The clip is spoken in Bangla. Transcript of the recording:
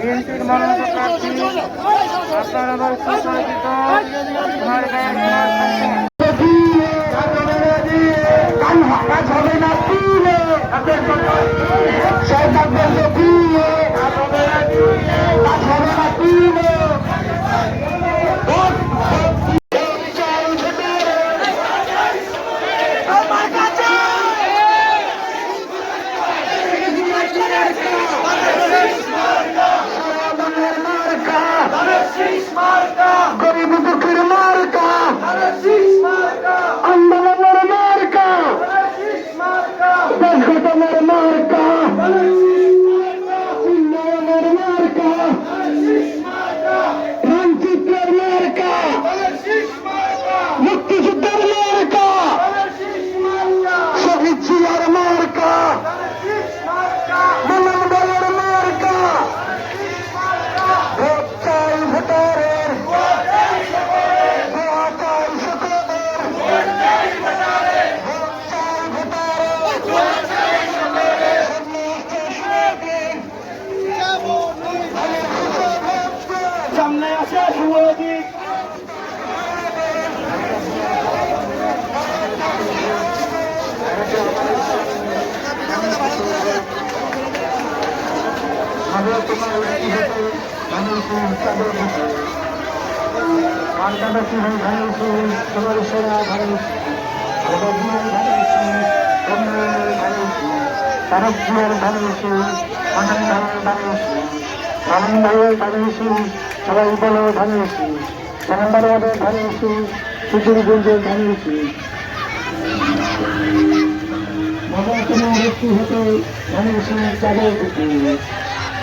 বিএনপির মনোনীত প্রার্থী আপনারা গায়ের সোনার মুক্তিযুদ্ধের মার্কা। শহীদ জিয়ার মার্কা। মানবদলের মার্কা। ভোট চাই ভোটারের। দোয়া চাই সকলের ভোট সামনে আসে আমি তোমার হতে? মানুষের চাদর হতে। মার্কাবাসী হয়ে? ভালোবাসি তোমার সেরা ভালোবাসি ভগবান ভালোবাসি কন্যার ভালোবাসি তারকজিয়ার ভালোবাসি অনন্ত ভালোবাসি আনন্দ ভালোবাসি সবাই বলো ভালোবাসি সনন্দরবাদের ভালোবাসি সুদূরগুঞ্জের ভালোবাসি বাবা, তোমার একটু হতে ভালোবাসি চাদর